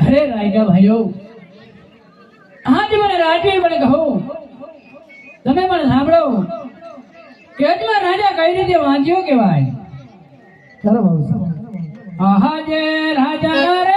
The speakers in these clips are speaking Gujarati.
અરે રાયકા ભાઈઓ આજ મને રાજી મને કહો તમે મને સાંભળો કેજમાં રાજા કઈ રીતે વાંચ્યો કેવાય ચાલો આહા જે રાજા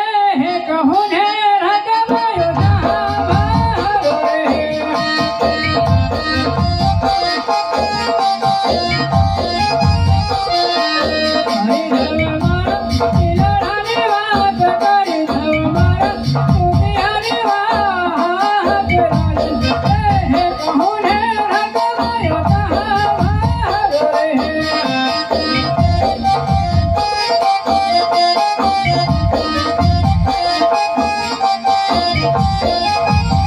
Thank you.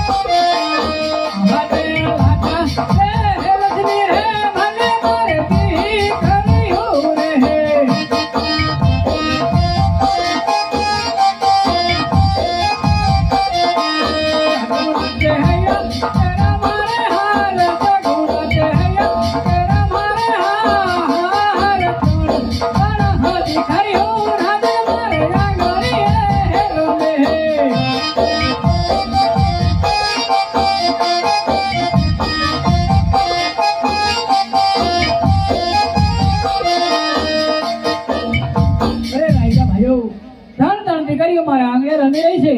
ત્રણ ત્રણ દીકરીઓ મારા આંગણે રમી રહી છે.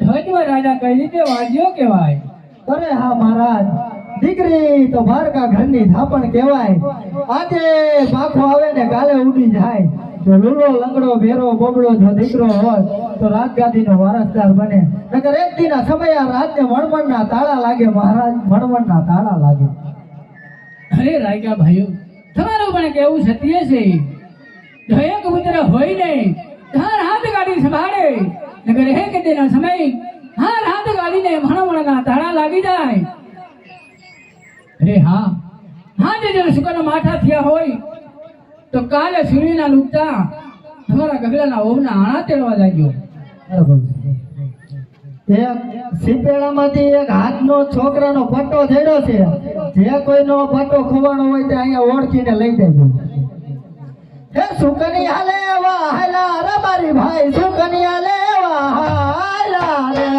ધ્વજમાં રાજા કઈ રીતે વાજ્યો કહેવાય? અરે હા મહારાજ. દીકરી તો ભારકા ઘરની થાપણ કહેવાય. આજે પાખો આવે ને કાલે ઉડી જાય. જો લુલો લંગડો ભેરો બોબડો જો દીકરો હોય તો રાજગાદીનો વારસદાર બને. નકર એક દીના સમય આ રાજને મણમણના તાળા લાગે મહારાજ. મણમણના તાળા લાગે. અરે રાયકા ભાઈઓ તમારું પણ કેવું સત્ય છે. એક પુત્ર હોય નહીં હાર હાથ ગાડી સંભાળે નગર કે તેના સમય હાર હાથ ગાડીને ભણવણના તાળા લાગી જાય. અરે હા હા જે જો શુકરના માઠા થયા હોય, તો કાલે સૂર્યના લૂકતા તમારા ગગલાના ઓવના આણા તેડવા લાગ્યો. એક સિપેડામાંથી એક હાથનો છોકરાનો પટ્ટો થયેલો છે. જે કોઈનો પટ્ટો ખોવાનો હોય તે અહીંયા ઓળખીને લઈ દેજો હે સુકની હાલે! મારી ભાઈ સુકની લેવા હાલા રે.